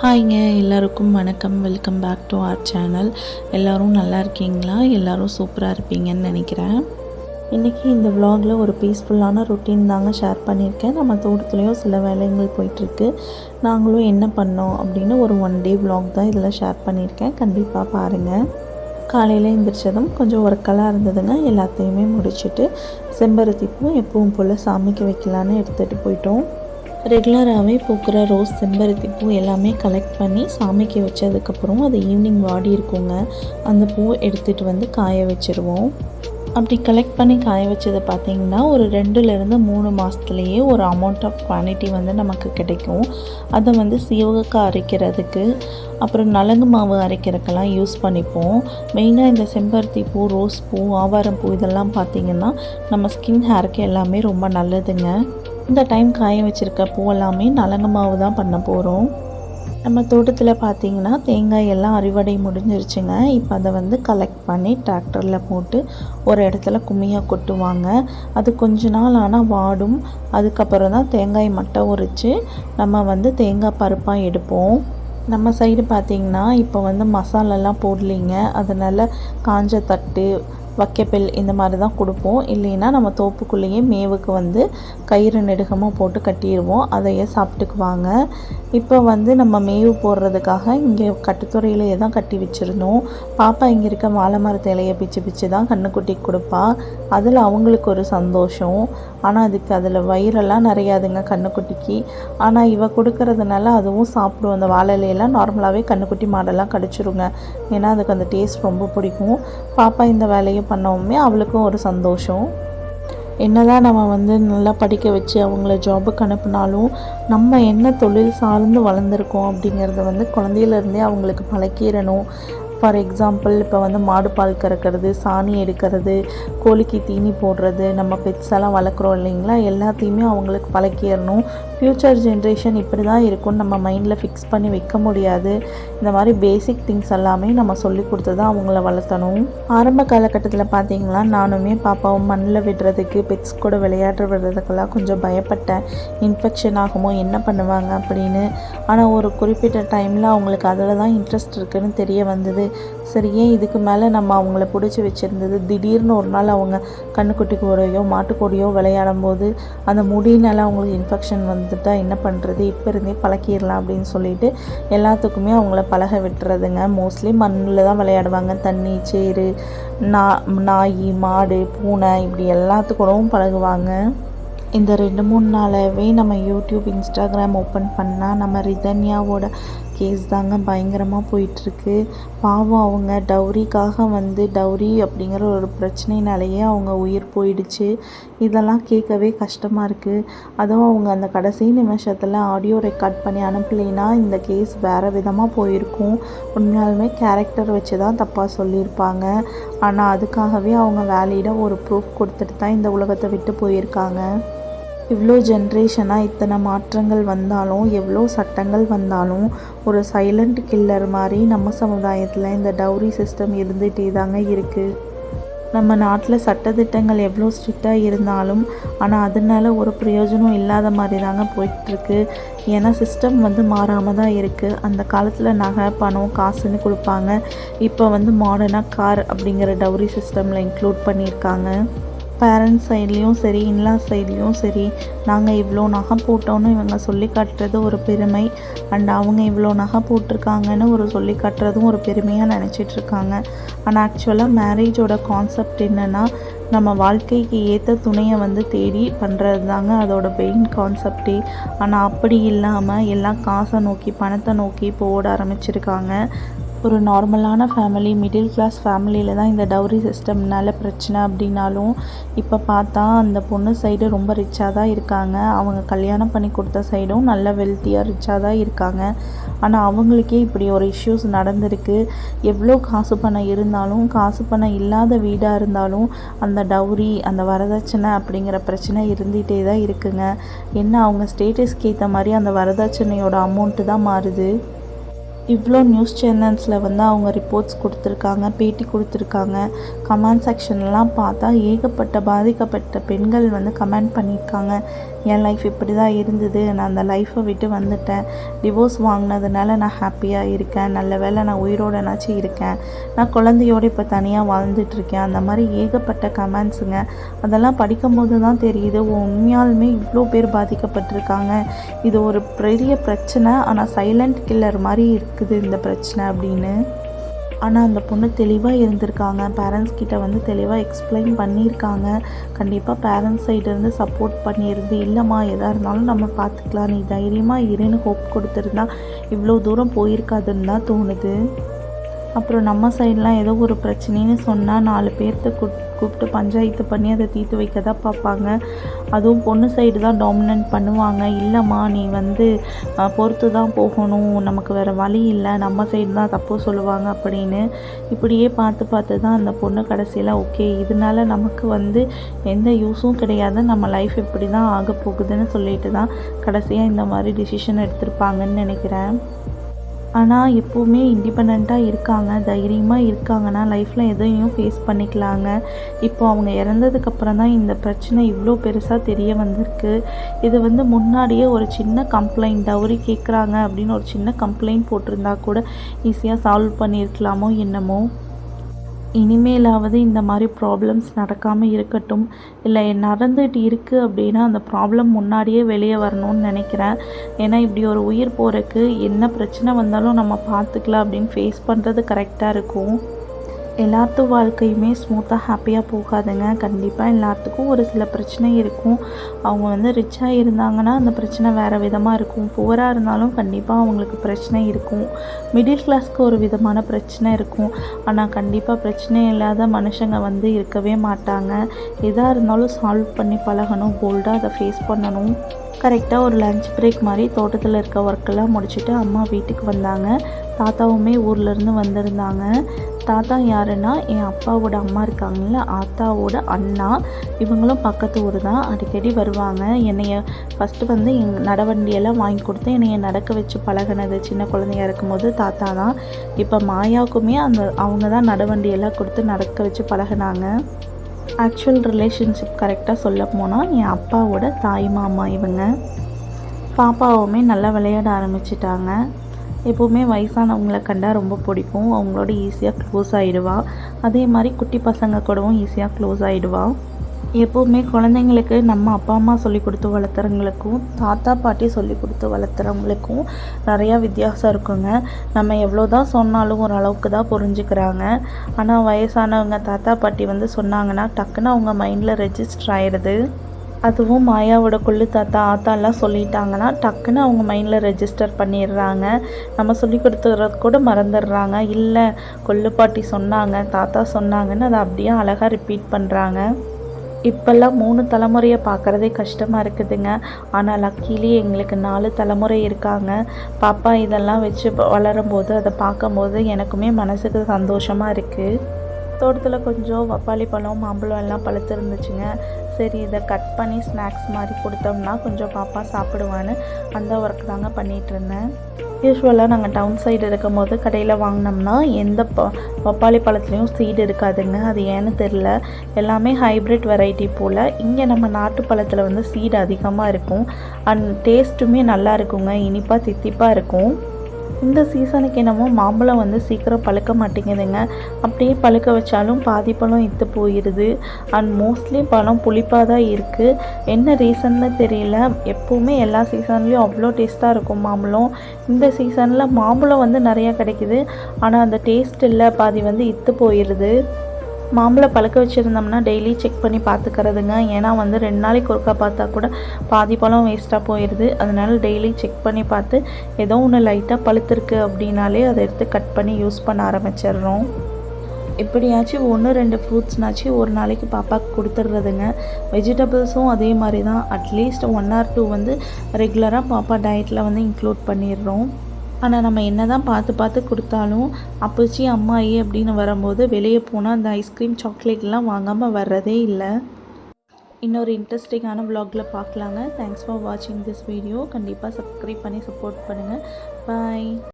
ஹாய்ங்க எல்லாருக்கும் வணக்கம். Welcome back to our channel எல்லோரும் நல்லா இருக்கீங்களா? எல்லோரும் சூப்பராக இருப்பீங்கன்னு நினைக்கிறேன். இன்றைக்கி இந்த விலாகில் ஒரு பீஸ்ஃபுல்லான ரொட்டீன் தாங்க ஷேர் பண்ணியிருக்கேன். நம்ம தோட்டத்துலேயும் சில வேலைகள் போயிட்டுருக்கு. நாங்களும் என்ன பண்ணோம் அப்படின்னு ஒரு ஒன் டே விலாக் தான் இதில் ஷேர் பண்ணியிருக்கேன். கண்டிப்பாக பாருங்கள் காலையில் எழுந்திரிச்சதும் கொஞ்சம் ஒர்க்கெல்லாம் இருந்ததுங்க. எல்லாத்தையுமே முடிச்சுட்டு செம்பருத்தி பூ எப்பவும் போல் சாமிக்கு வைக்கலான்னு எடுத்துகிட்டு போயிட்டோம். ரெகுலராகவே பூக்கிற ரோஸ் செம்பருத்தி பூ எல்லாமே கலெக்ட் பண்ணி சாமிக்கு வச்சதுக்கப்புறம் அது ஈவினிங் வாடி இருக்குங்க. அந்த பூ எடுத்துகிட்டு வந்து காய வச்சுருவோம். அப்படி கலெக்ட் பண்ணி காய வச்சதை பார்த்தீங்கன்னா ஒரு ரெண்டுலேருந்து மூணு மாதத்துலேயே ஒரு அமௌண்ட் ஆஃப் குவான்டிட்டி வந்து நமக்கு கிடைக்கும். அதை வந்து சீவகக்காய் அரைக்கிறதுக்கு அப்புறம் நலங்கு மாவு அரைக்கிறதுக்கெல்லாம் யூஸ் பண்ணிப்போம். மெயினாக இந்த செம்பருத்தி பூ ரோஸ் பூ ஆவாரம் பூ இதெல்லாம் பார்த்திங்கன்னா நம்ம ஸ்கின் ஹேருக்கு எல்லாமே ரொம்ப நல்லதுங்க. இந்த டைம் காய வச்சுருக்க பூவெல்லாமே நலங்கு மாவு தான் பண்ண போகிறோம் நம்ம தோட்டத்தில் பார்த்தீங்கன்னா தேங்காய் எல்லாம் அறுவடை முடிஞ்சிருச்சுங்க. இப்போ அதை வந்து கலெக்ட் பண்ணி டிராக்டரில் போட்டு ஒரு இடத்துல கும்மியாக கொட்டுவாங்க. அது கொஞ்ச நாள் ஆனால் வாடும். அதுக்கப்புறம் தான் தேங்காய் மட்டை உரித்து நம்ம வந்து தேங்காய் பருப்பாக எடுப்போம். நம்ம சைடு பார்த்திங்கன்னா இப்போ வந்து மசாலாலாம் போடலிங்க. அதனால் காஞ்ச தட்டு வக்கைப்பில் இந்த மாதிரி தான் கொடுப்போம். இல்லைன்னா நம்ம தோப்புக்குள்ளேயே மேவுக்கு வந்து கயிறு நெடுகமாக போட்டு கட்டிடுவோம். அதையே சாப்பிட்டுக்குவாங்க இப்போ வந்து நம்ம மேவு போடுறதுக்காக இங்கே கட்டுத்துறையிலேயே தான் கட்டி வச்சுருந்தோம். பாப்பா இங்கே இருக்க வாழை மரத்து இலையை பிச்சு பிச்சு தான் கண்ணுக்குட்டி கொடுப்பா. அதில் அவங்களுக்கு ஒரு சந்தோஷம். ஆனால் அதுக்கு அதில் வயிறெல்லாம் நிறையாதுங்க கண்ணுக்குட்டிக்கு. ஆனால் இவ கொடுக்கறதுனால அதுவும் சாப்பிடும். அந்த வாழை இலையெல்லாம் நார்மலாகவே கண்ணுக்குட்டி மாடெல்லாம் கடிச்சிருங்க. ஏன்னா அதுக்கு அந்த டேஸ்ட் ரொம்ப பிடிக்கும். பாப்பா இந்த வேலையை பண்ணவுமே அவளுக்கும் ஒரு சந்தோஷம். என்னதான் நம்ம வந்து நல்லா படிக்க வச்சு அவங்கள ஜாபுக்கு அனுப்புனாலும் நம்ம என்ன தொழில் சார்ந்து வளர்ந்துருக்கோம் அப்படிங்கிறத வந்து குழந்தையிலேருந்தே அவங்களுக்கு பழக்கிடணும். ஃபார் எக்ஸாம்பிள் இப்போ வந்து மாடு பால் கறக்கிறது சாணி எடுக்கிறது கோழிக்கு தீனி போடுறது நம்ம பெட்ஸ் எல்லாம் வளர்க்குறோம் இல்லைங்களா? எல்லாத்தையுமே அவங்களுக்கு பழக்கிடணும். ஃப்யூச்சர் ஜென்ரேஷன் இப்படி தான் இருக்கும்னு நம்ம மைண்டில் ஃபிக்ஸ் பண்ணி வைக்க முடியாது. இந்த மாதிரி பேசிக் திங்ஸ் எல்லாமே நம்ம சொல்லி கொடுத்து தான் அவங்கள வளர்த்தணும். ஆரம்ப காலகட்டத்தில் பார்த்தீங்களா நானுமே பாப்பாவும் மண்ணில் விடுறதுக்கு பெட்ஸ் கூட விளையாட்டு விடுறதுக்கெல்லாம் கொஞ்சம் பயப்பட்டேன். இன்ஃபெக்ஷன் ஆகுமோ என்ன பண்ணுவாங்க அப்படின்னு. ஆனால் ஒரு குறிப்பிட்ட டைமில் அவங்களுக்கு அதில் தான் இன்ட்ரெஸ்ட் இருக்குதுன்னு தெரிய வந்தது. சரி ஏன் இதுக்கு மேலே நம்ம அவங்கள பிடிச்சி வச்சுருந்தது? திடீர்னு ஒரு நாள் அவங்க கண்ணுக்குட்டி கூடையோ மாட்டுக்கூடையோ விளையாடும் போது அந்த முடியினால அவங்களுக்கு இன்ஃபெக்ஷன் வந்துட்டால் என்ன பண்ணுறது இப்போ இருந்தே பழக்கிடலாம் அப்படின்னு சொல்லிட்டு எல்லாத்துக்குமே அவங்கள பழக விட்டுறதுங்க. மோஸ்ட்லி மண்ணில் தான் விளையாடுவாங்க. தண்ணி சேரு நா நாய் மாடு பூனை இப்படி எல்லாத்துக்கூடவும் பழகுவாங்க. இந்த ரெண்டு மூணு நாளாகவே நம்ம யூடியூப் இன்ஸ்டாகிராம் ஓப்பன் பண்ணால் நம்ம ரிதன்யாவோட கேஸ் தாங்க பயங்கரமாக போயிட்டுருக்கு. பாவம் அவங்க டவுரிக்காக வந்து டவுரி அப்படிங்கிற ஒரு பிரச்சனைனாலேயே அவங்க உயிர் போயிடுச்சு. இதெல்லாம் கேட்கவே கஷ்டமாக இருக்குது அதுவும் அவங்க அந்த கடைசி நிமிஷத்தில் ஆடியோ ரெக்கார்ட் பண்ணி அனுப்பலைன்னா இந்த கேஸ் வேறு விதமாக போயிருக்கும். உண்மையாலுமே கேரக்டர் வச்சு தான் தப்பாக சொல்லியிருப்பாங்க. ஆனால் அதுக்காகவே அவங்க வேலிடாக ஒரு ப்ரூஃப் கொடுத்துட்டு தான் இந்த உலகத்தை விட்டு போயிருக்காங்க. இவ்வளோ ஜென்ரேஷனாக இத்தனை மாற்றங்கள் வந்தாலும் எவ்வளோ சட்டங்கள் வந்தாலும் ஒரு சைலண்ட் கில்லர் மாதிரி நம்ம சமுதாயத்தில் இந்த டவுரி சிஸ்டம் இருந்துகிட்டே தாங்க இருக்குது நம்ம நாட்டில் சட்டத்திட்டங்கள் எவ்வளோ ஸ்ட்ரிக்டாக இருந்தாலும் ஆனால் அதனால ஒரு பிரயோஜனம் இல்லாத மாதிரி தாங்க போயிட்டுருக்கு. ஏன்னா சிஸ்டம் வந்து மாறாமல் தான் இருக்குது அந்த காலத்தில் நகை பணம் காசுன்னு கொடுப்பாங்க. இப்போ வந்து மாடர்னாக கார் அப்படிங்கிற டவுரி சிஸ்டமில் இன்க்ளூட் பண்ணியிருக்காங்க. பேரண்ட்ஸ் சைட்லேயும் சரி இன்லா சைட்லேயும் சரி நாங்கள் இவ்வளோ நகை போட்டோன்னு இவங்க சொல்லி காட்டுறது ஒரு பெருமை. அண்ட் அவங்க இவ்வளோ நகை போட்டிருக்காங்கன்னு ஒரு சொல்லி காட்டுறதும் ஒரு பெருமையாக நினச்சிட்ருக்காங்க. ஆனால் ஆக்சுவலாக மேரேஜோட கான்செப்ட் என்னென்னா நம்ம வாழ்க்கைக்கு ஏற்ற துணையை வந்து தேடி பண்ணுறது தாங்க அதோட மெயின் கான்செப்டே ஆனால் அப்படி இல்லாமல் எல்லாம் காசை நோக்கி பணத்தை நோக்கி இப்போ ஓட ஆரம்பிச்சிருக்காங்க. ஒரு நார்மலான ஃபேமிலி மிடில் கிளாஸ் ஃபேமிலியில் தான் இந்த டவுரி சிஸ்டம்னால பிரச்சனை அப்படின்னாலும் இப்போ பார்த்தா அந்த பொண்ணு சைடு ரொம்ப ரிச்சாக தான் இருக்காங்க. அவங்க கல்யாணம் பண்ணி கொடுத்த சைடும் நல்ல வெல்த்தியாக ரிச்சாக தான் இருக்காங்க. ஆனால் அவங்களுக்கே இப்படி ஒரு இஷ்யூஸ் நடந்திருக்கு. எவ்வளோ காசு பணம் இருந்தாலும் காசு பணம் இல்லாத வீடாக இருந்தாலும் அந்த டவுரி அந்த வரதட்சணை அப்படிங்கிற பிரச்சனை இருந்துகிட்டே தான் இருக்குங்க. என்ன அவங்க ஸ்டேட்டஸ்க்கு ஏற்ற மாதிரி அந்த வரதட்சணையோட அமௌண்ட்டு தான் மாறுது? இவ்வளோ நியூஸ் சேனல்ஸில் வந்து அவங்க ரிப்போர்ட்ஸ் கொடுத்துருக்காங்க பேட்டி கொடுத்துருக்காங்க. கமெண்ட் செக்ஷன்லாம் பார்த்தா ஏகப்பட்ட பாதிக்கப்பட்ட பெண்கள் வந்து கமெண்ட் பண்ணியிருக்காங்க. என் லைஃப் இப்படி தான் இருந்தது. நான் அந்த லைஃப்பை விட்டு வந்துட்டேன். டிவோர்ஸ் வாங்கினதுனால நான் ஹாப்பியாக இருக்கேன். நல்ல வேளை நான் உயிரோடனாச்சும் இருக்கேன். நான் குழந்தையோடு இப்போ தனியாக வாழ்ந்துட்டுருக்கேன். அந்த மாதிரி ஏகப்பட்ட கமெண்ட்ஸுங்க அதெல்லாம் படிக்கும்போது தான் தெரியுது. உண்மையாலுமே இவ்வளோ பேர் பாதிக்கப்பட்டிருக்காங்க. இது ஒரு பெரிய பிரச்சனை. ஆனால் சைலண்ட் கில்லர் மாதிரி இருக்குது இருக்குது இந்த பிரச்சனை அப்படின்னு. ஆனால் அந்த பொண்ணு தெளிவாக இருந்திருக்காங்க. பேரண்ட்ஸ் கிட்ட வந்து தெளிவாக எக்ஸ்பிளைன் பண்ணியிருக்காங்க. கண்டிப்பாக பேரண்ட்ஸ் சைட்லேருந்து சப்போர்ட் பண்ணியிருந்து இல்லைம்மா. எதாக இருந்தாலும் நம்ம பார்த்துக்கலாம் நீ தைரியமாக இருன்னு ஹோப் கொடுத்துருந்தா இவ்வளோ தூரம் போயிருக்காதுன்னு தான் தோணுது. அப்புறம் நம்ம சைட்லாம் ஏதோ ஒரு பிரச்சனைன்னு சொன்னால் நாலு பேர்த்த கூப் கூப்பிட்டு பஞ்சாயத்து பண்ணி அதை தீர்த்து வைக்க தான் பார்ப்பாங்க. அதுவும் பொண்ணு சைடு தான் டாமினன்ட் பண்ணுவாங்க. இல்லைம்மா நீ வந்து பொறுத்து தான் போகணும். நமக்கு வேறு வழி இல்லை. நம்ம சைடு தான் தப்பு சொல்லுவாங்க அப்படின்னு இப்படியே பார்த்து பார்த்து தான் அந்த பொண்ணு கடைசியில் ஓகே இதனால நமக்கு வந்து எந்த யூஸும் கிடையாது. நம்ம லைஃப் இப்படி தான் ஆக போகுதுன்னு சொல்லிட்டு தான் கடைசியாக இந்த மாதிரி டிசிஷன் எடுத்திருப்பாங்கன்னு நினைக்கிறேன். ஆனால் எப்போவுமே இண்டிபெண்ட்டாக இருக்காங்க தைரியமாக இருக்காங்கன்னா லைஃப்பில் எதையும் ஃபேஸ் பண்ணிக்கலாங்க. இப்போ அவங்க இறந்ததுக்கப்புறம் தான் இந்த பிரச்சனை இவ்வளோ பெருசாக தெரிய வந்திருக்கு. இது வந்து முன்னாடியே ஒரு சின்ன கம்ப்ளைண்ட் டவுரி கேட்குறாங்க அப்படின்னு ஒரு சின்ன கம்ப்ளைண்ட் போட்டிருந்தா கூட ஈஸியாக சால்வ் பண்ணியிருக்கலாமோ என்னமோ? இனிமேலாவது இந்த மாதிரி ப்ராப்ளம்ஸ் நடக்காமல் இருக்கட்டும். இல்லை நடந்துட்டு இருக்குது அப்படின்னா அந்த ப்ராப்ளம் முன்னாடியே வெளியே வரணும்னு நினைக்கிறேன். ஏன்னா இப்படி ஒரு உயிர் போகிறக்கு என்ன பிரச்சனை வந்தாலும் நம்ம பார்த்துக்கலாம் அப்படின்னு ஃபேஸ் பண்ணுறது கரெக்டாக இருக்கும். எல்லாத்து வாழ்க்கையுமே ஸ்மூத்தாக ஹாப்பியாக போகாதுங்க. கண்டிப்பாக எல்லாத்துக்கும் ஒரு சில பிரச்சனை இருக்கும். அவங்க வந்து ரிச்சாக இருந்தாங்கன்னா அந்த பிரச்சனை வேறு விதமாக இருக்கும். புவராக இருந்தாலும் கண்டிப்பாக அவங்களுக்கு பிரச்சனை இருக்கும். மிடில் கிளாஸ்க்கு ஒரு விதமான பிரச்சனை இருக்கும். ஆனால் கண்டிப்பாக பிரச்சனை இல்லாத மனுஷங்க வந்து இருக்கவே மாட்டாங்க. எதாக இருந்தாலும் சால்வ் பண்ணி பழகணும். போல்டாக அதை ஃபேஸ் பண்ணணும். கரெக்டாக ஒரு லஞ்ச் பிரேக் மாதிரி தோட்டத்தில் இருக்க ஒர்க்கெல்லாம் முடிச்சுட்டு அம்மா வீட்டுக்கு வந்தாங்க. தாத்தாவுமே ஊர்லேருந்து வந்திருந்தாங்க. தாத்தா யாருன்னா என் அப்பாவோட அம்மா இருக்காங்கல்ல ஆத்தாவோட அண்ணா. இவங்களும் பக்கத்து ஊர் தான். அடிக்கடி வருவாங்க. என்னைய ஃபஸ்ட்டு வந்து எங் நடவண்டியெல்லாம் வாங்கி கொடுத்து என்னைய நடக்க வச்சு பழகுனது சின்ன குழந்தையா இருக்கும்போது தாத்தா தான். இப்போ மாயாவுக்குமே அந்த அவங்க தான் நடவண்டியெல்லாம் கொடுத்து நடக்க வச்சு பழகுனாங்க. ஆக்சுவல் ரிலேஷன்ஷிப் கரெக்டாக சொல்ல போனால் என் அப்பாவோட தாய் மாமா இவங்க. பாப்பாவுமே நல்லா விளையாட ஆரம்பிச்சிட்டாங்க. எப்போவுமே வயசானவங்கள கண்டால் ரொம்ப பிடிக்கும். அவங்களோட ஈஸியாக க்ளோஸ் ஆகிடுவா அதே மாதிரி குட்டி பசங்க கூடவும் ஈஸியாக க்ளோஸ் ஆகிடுவா எப்போவுமே குழந்தைங்களுக்கு நம்ம அப்பா அம்மா சொல்லி கொடுத்து வளர்த்துறவங்களுக்கும் தாத்தா பாட்டி சொல்லி கொடுத்து வளர்த்துறவங்களுக்கும் நிறையா வித்தியாசம் இருக்குங்க. நம்ம எவ்வளோ தான் சொன்னாலும் ஓரளவுக்கு தான் புரிஞ்சுக்கிறாங்க. ஆனால் வயசானவங்க தாத்தா பாட்டி வந்து சொன்னாங்கன்னா டக்குன்னு அவங்க மைண்டில் ரெஜிஸ்டர் ஆயிடுது. அதுவும் மாயாவோட கொள்ளு தாத்தா ஆத்தாலாம் சொல்லிட்டாங்கன்னா டக்குன்னு அவங்க மைண்டில் ரெஜிஸ்டர் பண்ணிடுறாங்க. நம்ம சொல்லி கொடுத்துறது கூட மறந்துடுறாங்க. இல்லை கொள்ளு பாட்டி சொன்னாங்க தாத்தா சொன்னாங்கன்னு அதை அப்படியே அழகாக ரிப்பீட் பண்ணுறாங்க இப்போல்லாம் மூணு தலைமுறையை பார்க்குறதே கஷ்டமாக இருக்குதுங்க. ஆனால் லக்கிலி எங்களுக்கு நாலு தலைமுறை இருக்காங்க. பாப்பா இதெல்லாம் வச்சு வளரும்போது அதை பார்க்கும்போது எனக்குமே மனசுக்கு சந்தோஷமாக இருக்குது தோட்டத்தில் கொஞ்சம் பப்பாளி பழம் மாம்பழம் எல்லாம் பழுத்திருந்துச்சுங்க. சரி இதை கட் பண்ணி ஸ்நாக்ஸ் மாதிரி கொடுத்தோம்னா கொஞ்சம் பாப்பா சாப்பிடுவான்னு அந்த ஒர்க் தாங்க பண்ணிகிட்டு இருந்தேன். யூஸ்வலாக நாங்கள் டவுன் சைடு இருக்கும்போது கடையில் வாங்கினோம்னா எந்த ப பப்பாளி பழத்துலேயும் சீடு இருக்காதுங்க. அது ஏன்னு தெரில எல்லாமே ஹைப்ரிட் வெரைட்டி போல். இங்கே நம்ம நாட்டு பழத்தில் வந்து சீடு அதிகமாக இருக்கும். அண்ட் டேஸ்ட்டுமே நல்லா இருக்குங்க. இனிப்பாக தித்திப்பாக இருக்கும். இந்த சீசனுக்கு என்னமோ மாம்பழம் வந்து சீக்கிரம் பழுக்க மாட்டேங்குதுங்க. அப்படியே பழுக்க வச்சாலும் பாதி பழம் இத்து போயிடுது அண்ட் மோஸ்ட்லி பழம் புளிப்பாக தான் இருக்குது என்ன ரீசன்னு தெரியல. எப்போவுமே எல்லா சீசன்லேயும் அவ்வளோ டேஸ்ட்டாக இருக்கும் மாம்பழம். இந்த சீசனில் மாம்பழம் வந்து நிறையா கிடைக்குது. ஆனால் அந்த டேஸ்ட் இல்லை. பாதி வந்து இத்து போயிடுது மாம்பழம் பழுக்க வச்சுருந்தோம்னா டெய்லி செக் பண்ணி பார்த்துக்கிறதுங்க. ஏன்னா வந்து ரெண்டு நாளைக்கு ஒருக்கா பார்த்தா கூட பாதி பழம் வேஸ்ட்டாக போயிடுது அதனால டெய்லி செக் பண்ணி பார்த்து ஏதோ ஒன்று லைட்டாக பழுத்திருக்கு அப்படின்னாலே அதை எடுத்து கட் பண்ணி யூஸ் பண்ண ஆரம்பிச்சிடுறோம். எப்படியாச்சும் ஒன்று ரெண்டு ஃப்ரூட்ஸ்னாச்சும் ஒரு நாளைக்கு பாப்பாவுக்கு கொடுத்துட்றதுங்க. வெஜிடபிள்ஸும் அதே மாதிரி தான் அட்லீஸ்ட் ஒன் ஆர் டூ வந்து ரெகுலராக பாப்பா டயட்டில் வந்து இன்க்ளூட் பண்ணிடுறோம். ஆனால் நம்ம என்ன தான் பார்த்து பார்த்து கொடுத்தாலும் அப்பச்சி அம்மாயி அப்படின்னு வரும்போது வெளியே போனால் அந்த ஐஸ்கிரீம் சாக்லேட்லாம் வாங்காமல் வர்றதே இல்லை. இன்னொரு இன்ட்ரெஸ்டிங்கான vlogல பார்க்கலாங்க. தேங்க்ஸ் ஃபார் வாட்சிங் திஸ் வீடியோ கண்டிப்பாக சப்ஸ்கிரைப் பண்ணி சப்போர்ட் பண்ணுங்கள் பாய்